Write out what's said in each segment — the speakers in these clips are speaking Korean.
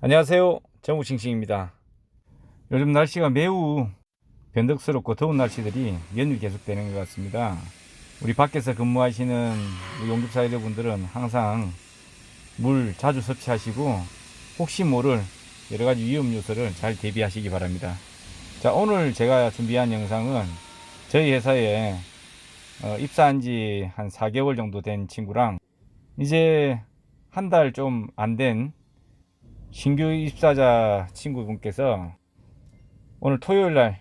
안녕하세요. 정우싱싱입니다. 요즘 날씨가 매우 변덕스럽고 더운 날씨들이 연일 계속되는 것 같습니다. 우리 밖에서 근무하시는 우리 용접사 여러분들은 항상 물 자주 섭취하시고 혹시 모를 여러 가지 위험 요소를 잘 대비하시기 바랍니다. 자, 오늘 제가 준비한 영상은 저희 회사에 어, 입사한 지 한 4개월 정도 된 친구랑 이제 한 달 좀 안 된 신규 입사자 친구분께서 오늘 토요일 날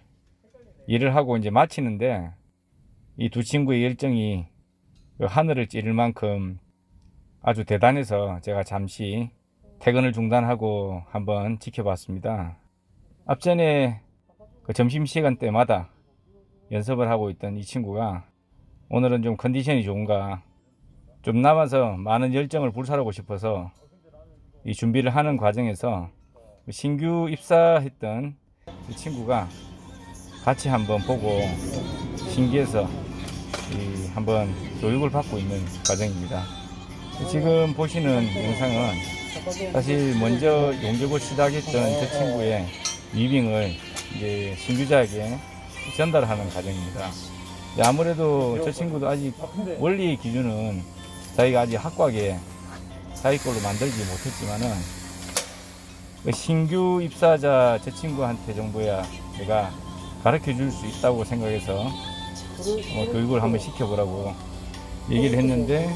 일을 하고 이제 마치는데 이 두 친구의 열정이 그 하늘을 찌를 만큼 아주 대단해서 제가 잠시 퇴근을 중단하고 한번 지켜봤습니다. 앞전에 그 점심시간 때마다 연습을 하고 있던 이 친구가 오늘은 좀 컨디션이 좋은가 좀 남아서 많은 열정을 불사르고 싶어서 이 준비를 하는 과정에서 신규 입사했던 이 친구가 같이 한번 보고 신기해서 이 한번 교육을 받고 있는 과정입니다. 지금 보시는 영상은 사실 먼저 용접을 시작했던 저 친구의 위빙을 이제 신규자에게 전달하는 과정입니다. 네, 아무래도 저 친구도 아직 원리 기준은 자기가 아직 학과에 자기 걸로 만들지 못했지만은 그 신규 입사자 저 친구한테 정도야 내가 가르쳐 줄 수 있다고 생각해서 어, 교육을 한번 시켜보라고 얘기를 했는데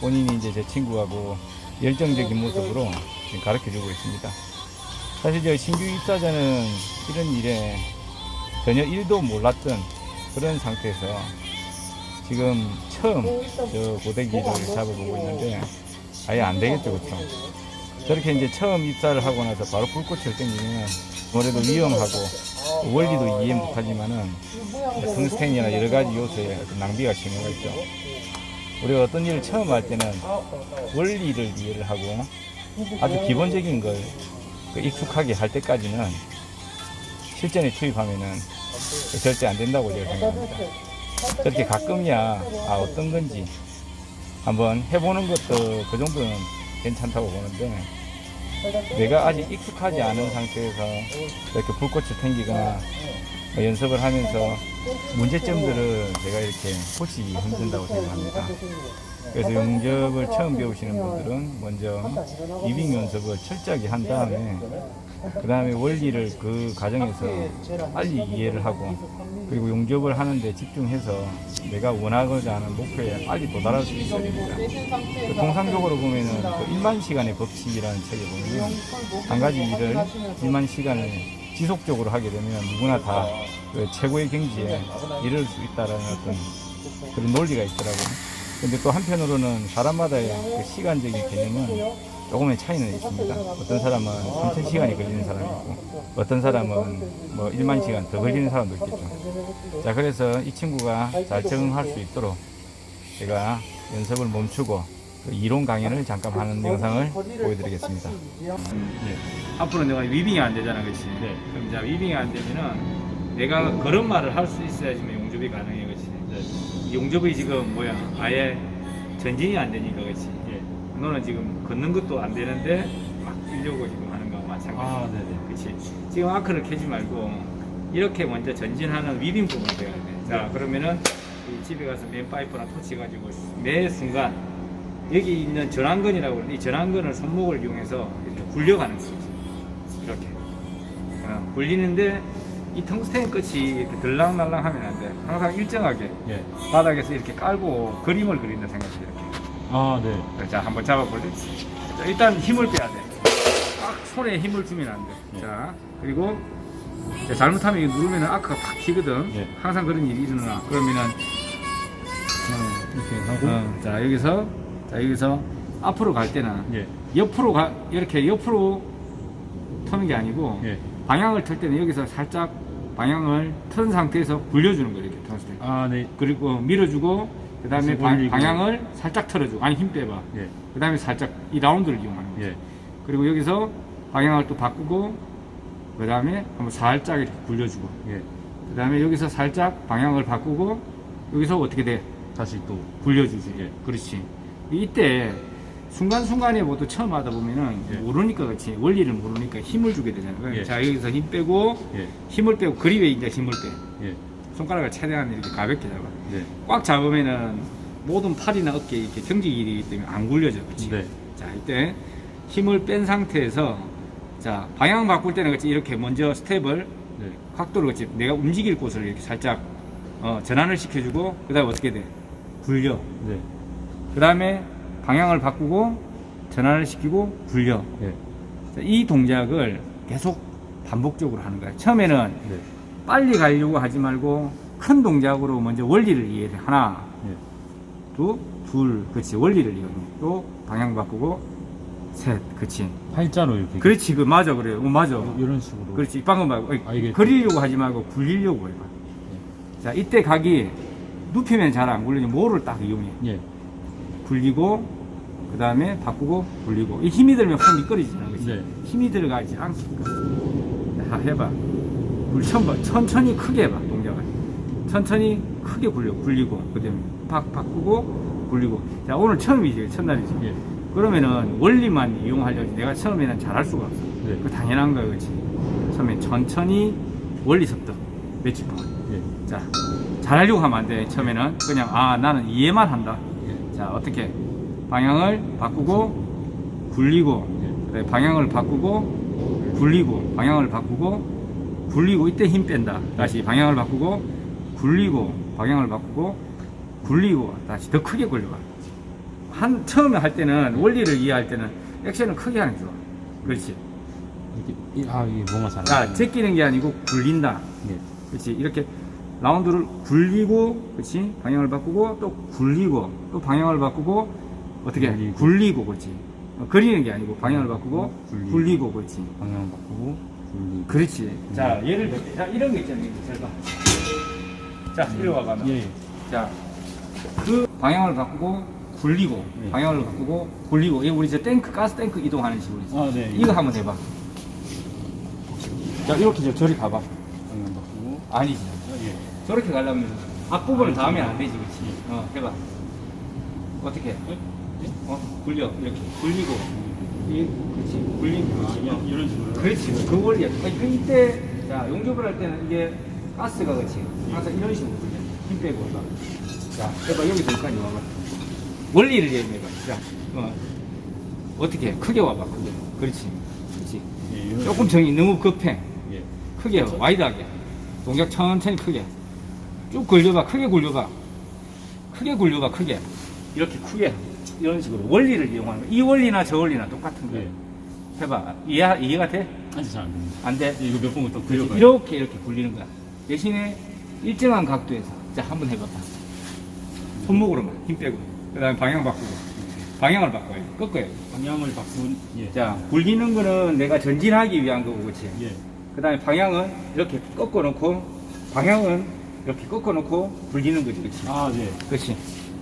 본인이 이제 제 친구하고 열정적인 모습으로 지금 가르쳐 주고 있습니다. 사실 저 신규 입사자는 이런 일에 전혀 일도 몰랐던 그런 상태에서 지금 처음 저 고데기를 잡아보고 있는데 아예 안 되겠죠, 그렇죠? 저렇게 이제 처음 입사를 하고 나서 바로 불꽃을 땡기면 아무래도 위험하고 원리도 이해 못하지만은 텅스텐이나 여러 가지 요소에 낭비가 심해가 있죠. 우리가 어떤 일을 처음 할 때는 원리를 이해를 하고 아주 기본적인 걸그 익숙하게 할 때까지는 실전에 투입하면은 절대 안 된다고 제가 생각합니다. 저렇게 가끔이야 아 어떤 건지 한번 해보는 것도 그 정도는 괜찮다고 보는데 내가 아직 익숙하지 않은 상태에서 이렇게 불꽃을 탱기거나 뭐 연습을 하면서 문제점들을 내가 이렇게 고치기 힘든다고 생각합니다. 그래서 용접을 처음 배우시는 분들은 먼저 이빙 연습을 철저하게 한 다음에 그 다음에 원리를 그 과정에서 빨리 이해를 하고 그리고 용접을 하는데 집중해서 내가 원하고자 하는 목표에 빨리 도달할 수 있어야 됩니다. 그 통상적으로 보면은 그 1만 시간의 법칙이라는 책에 보면 한 가지 일을 1만 시간을 지속적으로 하게 되면 누구나 다 그 최고의 경지에 이를 수 있다라는 어떤 그런 논리가 있더라고요. 근데 또 한편으로는 사람마다의 그 시간적인 개념은 조금의 차이는 있습니다. 어떤 사람은 3천 시간이 걸리는 사람이 있고, 어떤 사람은 뭐 1만 시간 더 걸리는 사람도 있겠죠. 자, 그래서 이 친구가 잘 적응할 수 있도록 제가 연습을 멈추고 그 이론 강연을 잠깐 하는 영상을 보여드리겠습니다. 앞으로 내가 위빙이 안 되잖아, 그렇지? 그럼 이제 위빙이 안 되면은 내가 그런 말을 할 수 있어야지만 용접이 가능해, 그렇지? 용접이 지금 뭐야? 아예 전진이 안 되니까, 그렇지? 너는 지금 걷는 것도 안 되는데 막 뛰려고 지금 하는 거와 마찬가지. 아, 네네. 그렇지. 지금 아크를 켜지 말고 이렇게 먼저 전진하는 위빙 부분을 배워야 돼. 자, 그러면은 이 집에 가서 맨 파이프나 토치 가지고 매 순간 여기 있는 전완근이라고 그러는데 이 전완근을 손목을 이용해서 이렇게 굴려가는 거지. 이렇게. 어, 굴리는데 이 텅스텐 끝이 이렇게 들랑날랑 하면 안 돼. 항상 일정하게 예. 바닥에서 이렇게 깔고 그림을 그린다 생각해. 아, 네. 자, 한번 잡아볼래? 자, 일단 힘을 빼야 돼. 꽉 손에 힘을 주면 안 돼. 예. 자, 그리고 자, 잘못하면 이거 누르면 아크가 팍 튀거든. 예. 항상 그런 일이 일어나. 그러면은, 이렇게 하고. 어, 자, 여기서, 자, 여기서 앞으로 갈 때는 예. 옆으로 가, 이렇게 옆으로 터는 게 아니고 예. 방향을 틀 때는 여기서 살짝 방향을 튼 상태에서 굴려주는 거예요. 이렇게 턴스테 아, 네. 그리고 밀어주고, 그 다음에. 방향을 살짝 틀어주고, 아니, 힘 빼봐. 예. 그 다음에 살짝 이 라운드를 이용하는 거죠. 예. 그리고 여기서 방향을 또 바꾸고 그 다음에 한번 살짝 이렇게 굴려주고 예. 그 다음에 여기서 살짝 방향을 바꾸고 여기서 어떻게 돼? 다시 또. 굴려주지 예. 그렇지 이때 순간순간에 모두 처음 하다 보면은 예. 모르니까 그렇지 원리를 모르니까 힘을 주게 되잖아요. 예. 자 여기서 힘 빼고 예. 힘을 빼고 그립에 이제 힘을 빼. 예. 손가락을 최대한 이렇게 가볍게 잡아. 네. 꽉 잡으면은 모든 팔이나 어깨 이렇게 경직이 때문에 안 굴려져. 그렇지. 네. 자 이때 힘을 뺀 상태에서 자 방향 바꿀 때는 그렇지 이렇게 먼저 스텝을 네. 각도를 그렇지 내가 움직일 곳을 이렇게 살짝 어, 전환을 시켜주고 그다음에 어떻게 돼? 굴려. 네. 그 다음에 방향을 바꾸고 전환을 시키고 굴려. 예. 자, 이 동작을 계속 반복적으로 하는 거야. 처음에는 네. 빨리 가려고 하지 말고 큰 동작으로 먼저 원리를 이해해. 하나, 예. 두, 둘, 그렇지. 원리를 이해해. 또 방향 바꾸고 셋, 그렇지. 팔자로 이렇게. 그렇지, 그 맞아 그래. 어, 맞아. 이런 식으로. 그렇지. 방금 말고 아, 이게- 그리려고 하지 말고 굴리려고 해봐. 자, 이때 각이 눕히면 잘 안 굴리지. 뭐를 딱 이용해. 예. 굴리고 그 다음에 바꾸고 굴리고 이 힘이 들면 확 미끄러지잖아 그치? 네. 힘이 들어가지 않게끔 자 해봐 굴 처음 봐 천천히 크게 해봐 동작을 천천히 크게 굴려 굴리고 그 다음에 박 바꾸고 굴리고 자 오늘 처음이지 첫날이지 예. 그러면은 원리만 이용하려지 내가 처음에는 잘할 수가 없어 네. 그 당연한 거야 그치 처음에 천천히 원리 며칠 번 예. 자, 잘하려고 하면 안 돼. 처음에는 그냥 아 나는 이해만 한다. 예. 자 어떻게 방향을 바꾸고 굴리고 예. 그다음에 방향을 바꾸고 굴리고 방향을 바꾸고 굴리고 이때 힘 뺀다. 다시 방향을 바꾸고 굴리고 방향을 바꾸고 굴리고 다시 더 크게 굴려봐. 한 처음에 할 때는 원리를 이해할 때는 액션을 크게 하는 게 좋아. 그렇지. 이렇게 아 이게 뭔가 잘. 자 제끼는 게 아니고 굴린다. 예. 그렇지 이렇게 라운드를 굴리고 그렇지 방향을 바꾸고 또 굴리고 또 방향을 바꾸고 어떻게 굴리고. 굴리고, 그렇지 어, 그리는 게 아니고 방향을 바꾸고 굴리고. 굴리고, 그렇지 방향 바꾸고. 그렇지 자 예를 들어 자 이런 거 있잖아요 잘 봐. 자 이리 와봐 너. 예. 자 그 방향을 바꾸고 굴리고 네. 방향을 바꾸고 굴리고 이거 우리 저 탱크 가스 탱크 이동하는 식으로 아 네. 이거 한번 해봐 자 이렇게 저 저리 가봐 방향 바꾸고. 아니지 아, 예. 저렇게 가려면 앞부분을 닿으면 안 되지, 그치? 어, 해봐. 어떻게? 어, 굴려, 이렇게. 굴리고. 이, 그렇지. 아. 어. 이- 이런 식으로. 그렇지. 그 원리야. 아니, 그 이때, 자, 용접을 할 때는 이게 가스가 그렇지. 항상 이런 식으로 굴려. 힘 빼고 해봐. 자, 해봐. 여기서 여기까지 와봐. 원리를 얘기해봐. 자, 어. 어떻게? 크게 와봐, 크게. 그렇지. 그렇지. 예. 조금 정이 너무 급해. 예. 크게 와이드하게 동작 천천히 크게 쭉 굴려봐 크게 굴려봐 크게 굴려봐 크게 이렇게 크게 이런 식으로 원리를 이용하는 거야 이 원리나 저 원리나 똑같은 거야 예. 해봐 이해, 이해가 돼? 아직 잘안 됩니다. 안 돼? 예, 이거 몇더 그렇지. 그려봐요. 이렇게 이렇게 굴리는 거야 대신에 일정한 각도에서 자 한번 해봐봐 손목으로만 힘 빼고 그 다음에 방향 바꾸고 방향을 꺾어야 돼. 방향을 바꾼. 예. 자 굴리는 거는 내가 전진하기 위한 거고 그렇지 예. 그 다음에 방향은 이렇게 꺾어 놓고 방향은 이렇게 꺾어 놓고 굴리는 거지 그렇지 아 네. 그렇지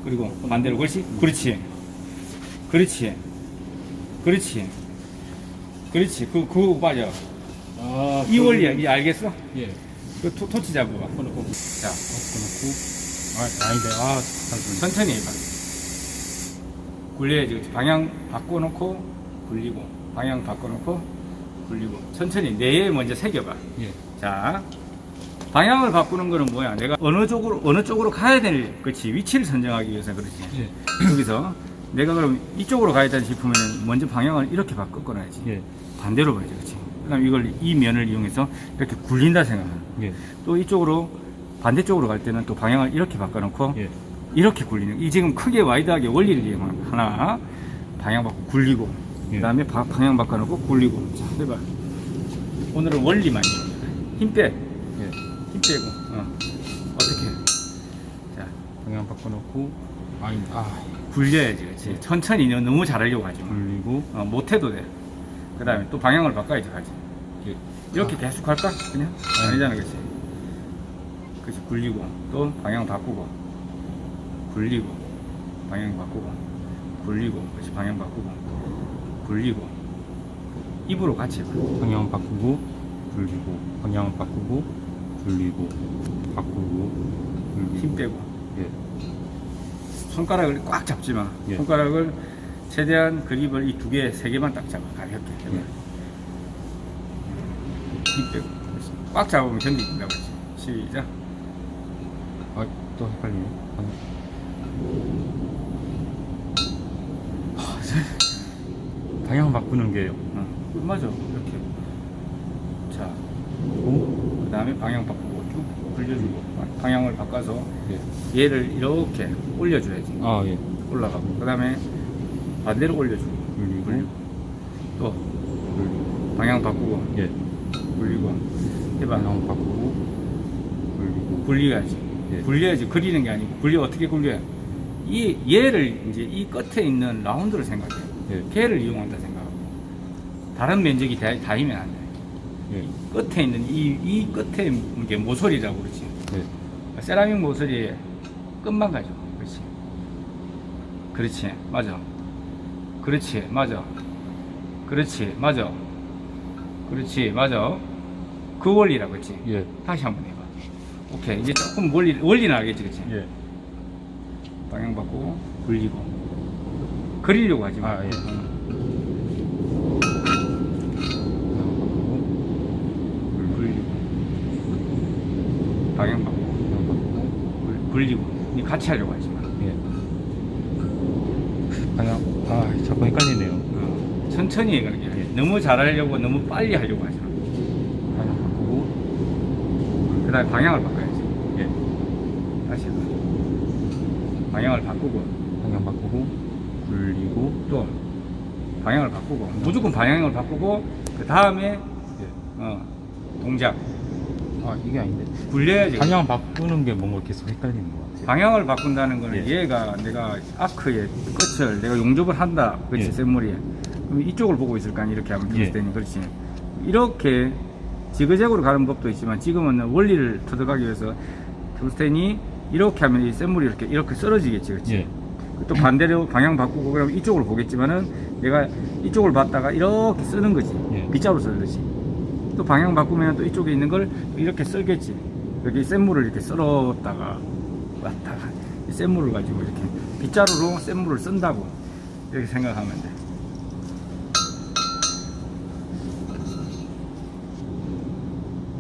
그리고 반대로 그렇지 그렇지 그렇지 그렇지 그렇지 그, 그거 맞아 아. 이 원리야 이 알겠어? 예. 그 토, 토치 잡아봐 바꿔놓고. 자 바꿔놓고. 아 아닌데. 아 잠시만요. 천천히 해봐 굴려야지 방향 바꿔놓고 굴리고 방향 바꿔놓고 굴리고 천천히 뇌에 먼저 새겨봐 예. 자, 방향을 바꾸는 거는 뭐야? 내가 어느 쪽으로, 어느 쪽으로 가야 될, 그렇지. 위치를 선정하기 위해서 그렇지. 예. 여기서 내가 그럼 이쪽으로 가야다 싶으면 먼저 방향을 이렇게 바꿔놔야지. 예. 반대로 봐야지, 그렇지. 그 다음 이걸, 이 면을 이용해서 이렇게 굴린다 생각하는. 예. 또 이쪽으로, 반대쪽으로 갈 때는 또 방향을 이렇게 바꿔놓고 예. 이렇게 굴리는. 이 지금 크게 와이드하게 원리를 이용하는 거. 하나, 방향 바꿔 굴리고. 예. 그 다음에 방향 바꿔놓고 굴리고. 자, 해봐. 오늘은 원리만. 힘 빼. 예. 힘 빼고 어. 어떻게 자 방향 바꿔놓고. 아니 아. 굴려야지 그렇지 천천히 너 너무 잘하려고 하지 마. 굴리고. 어, 못해도 돼 그 다음에 또 방향을 바꿔야지 가지. 예. 이렇게 계속 할까? 그냥? 아니잖아 그렇지 그렇지 굴리고 또 방향 바꾸고. 굴리고 방향 바꾸고. 굴리고 그렇지 방향 바꾸고. 굴리고. 입으로 같이 해봐. 방향 바꾸고 굴리고. 방향 바꾸고 굴리고. 바꾸고 굴리고. 힘 빼고. 예. 손가락을 꽉 잡지 마 예. 손가락을 최대한 그립을 이 두 개, 세 개만 딱 잡아 가볍게. 예. 힘 빼고. 그렇지. 꽉 잡으면 견디긴다 그렇지. 시작. 아, 또 헷갈리네. 방향. 아, 저- 방향 바꾸는 게 어. 맞아. 이렇게. 자, 오? 그 다음에 방향 바꾸고 쭉 굴려주고 방향을 바꿔서 예. 얘를 이렇게 올려줘야지. 아, 예. 올라가고. 그 다음에 반대로 올려주고. 굴리고, 굴리고. 또 굴리고. 방향 바꾸고 예. 굴리고. 해봐. 방향 바꾸고, 굴리고. 굴려야지. 예. 굴려야지. 그리는 게 아니고 굴려 어떻게 굴려? 이 얘를 이제 이 끝에 있는 라운드를 생각해. 예. 걔를 이용한다 생각하고 다른 면적이 다, 다이면 안 돼. 예. 끝에 있는 이, 이 끝에 이게 모서리라고 그러지. 예. 세라믹 모서리에 끝만 가죠. 그렇지. 그렇지. 맞아. 그렇지. 맞아. 그렇지. 맞아. 그렇지. 맞아. 그 원리라고 그랬지. 예. 다시 한번 해봐. 오케이. 이제 조금 원리, 원리는 알겠지. 그렇지. 예. 방향 바꾸고, 굴리고. 그리려고 하지 마. 아, 예. 응. 방향 굴리고. 굴- 같이 하려고 하지 마. 예. 방향, 아, 자꾸 헷갈리네요. 어, 천천히 해, 그렇게. 예. 너무 잘하려고, 너무 빨리 하려고 하지 마. 방향 바꾸고, 그 다음에 방향을 바꿔야지. 예. 다시 해봐. 방향을 바꾸고, 방향 바꾸고, 굴리고, 또 방향을 바꾸고, 무조건 방향을 바꾸고, 그 다음에, 예. 어, 동작. 아, 이게 아닌데. 굴려야지. 방향 바꾸는 게 뭔가 계속 헷갈리는 것 같아요. 방향을 바꾼다는 거는 예. 얘가 내가 아크의 끝을 내가 용접을 한다. 그렇지, 예. 샘물이. 그럼 이쪽을 보고 있을 거 아니, 이렇게 하면 예. 그렇지. 이렇게 지그재그로 가는 법도 있지만 지금은 원리를 터득하기 위해서 투스텐이 이렇게 하면 이 샘물이 이렇게 이렇게 쓰러지겠지, 그렇지. 예. 또 반대로 방향 바꾸고 그러면 이쪽을 보겠지만은 내가 이쪽을 봤다가 이렇게 쓰는 거지. 예. 빗자루 쓰듯이. 또 방향 바꾸면 또 이쪽에 있는 걸 이렇게 쓸겠지. 여기 샘물을 이렇게 썰었다가 왔다가 이 샘물을 가지고 이렇게 빗자루로 샘물을 쓴다고 이렇게 생각하면 돼.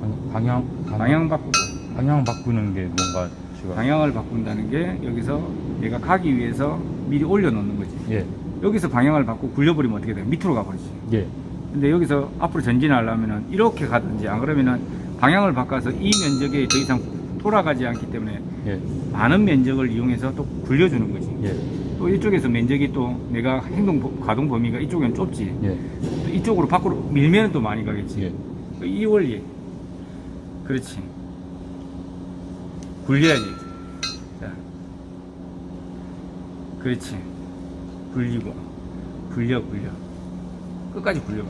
방- 방향, 방향 바꾸고 방향 바꾸는 게 뭔가 제가. 방향을 바꾼다는 게 여기서 얘가 가기 위해서 미리 올려놓는 거지. 예. 여기서 방향을 바꾸고 굴려버리면 어떻게 돼? 밑으로 가버리지. 예. 근데 여기서 앞으로 전진하려면은 이렇게 가든지 안 그러면은 방향을 바꿔서 이 면적에 더 이상 돌아가지 않기 때문에 예. 많은 면적을 이용해서 또 굴려주는 거지. 예. 또 이쪽에서 면적이 또 내가 행동 보- 가동 범위가 이쪽에는 좁지. 예. 또 이쪽으로 밖으로 밀면 또 많이 가겠지. 예. 이 원리. 그렇지. 굴려야지. 자. 그렇지. 굴리고. 굴려, 굴려. 끝까지 굴려봐.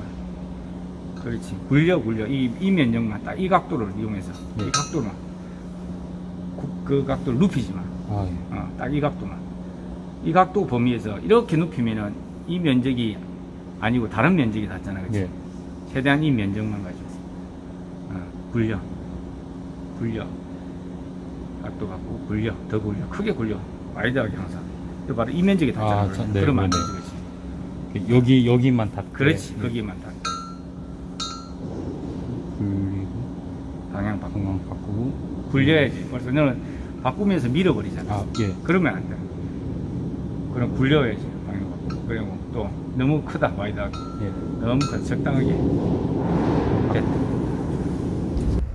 그렇지. 굴려, 굴려. 이, 이 면적만 딱 이 각도를 이용해서. 네. 이 각도만. 그, 그 각도를 눕히지 마. 아, 예. 어, 딱 이 각도만. 이 각도 범위에서 이렇게 눕히면은 이 면적이 아니고 다른 면적이 닿잖아. 그치? 예. 최대한 이 면적만 가지고 어, 굴려 굴려 각도 갖고 굴려 더 굴려 크게 굴려 와이드하게 항상 또 바로 이 면적이 닿잖아 아. 저- 네, 그러면 안 네, 되지 그렇지 여기, 여기만 닿게. 그렇지 예. 거기만 닿 굴리고, 방향 바꾸 방향 바꾸고. 굴려야지 벌써 너는 바꾸면서 밀어버리잖아 아, 예. 그러면 안 돼 그럼 굴려야지 방향 바꾸고 그리고 또 너무 크다 와이드하게 예. 너무 커 적당하게 됐다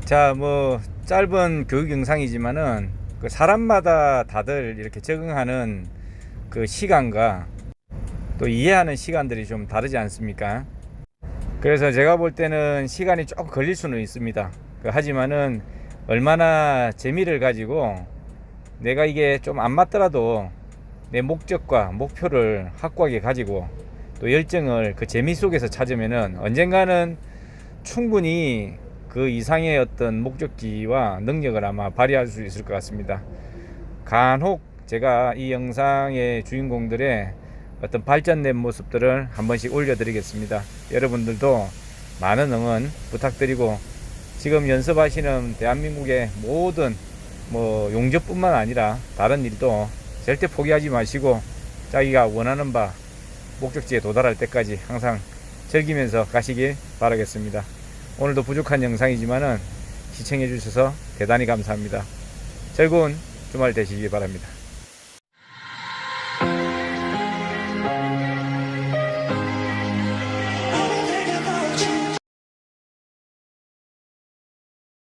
자, 뭐 짧은 교육 영상이지만은 그 사람마다 다들 이렇게 적응하는 그 시간과 또 이해하는 시간들이 좀 다르지 않습니까? 그래서 제가 볼 때는 시간이 조금 걸릴 수는 있습니다. 그 하지만은 얼마나 재미를 가지고 내가 이게 좀 안 맞더라도 내 목적과 목표를 확고하게 가지고 또 열정을 그 재미 속에서 찾으면은 언젠가는 충분히 그 이상의 어떤 목적지와 능력을 아마 발휘할 수 있을 것 같습니다. 간혹 제가 이 영상의 주인공들의 어떤 발전된 모습들을 한 번씩 올려드리겠습니다. 여러분들도 많은 응원 부탁드리고 지금 연습하시는 대한민국의 모든 뭐 용접뿐만 아니라 다른 일도 절대 포기하지 마시고 자기가 원하는 바 목적지에 도달할 때까지 항상 즐기면서 가시길 바라겠습니다. 오늘도 부족한 영상이지만은 시청해 주셔서 대단히 감사합니다. 즐거운 주말 되시길 바랍니다.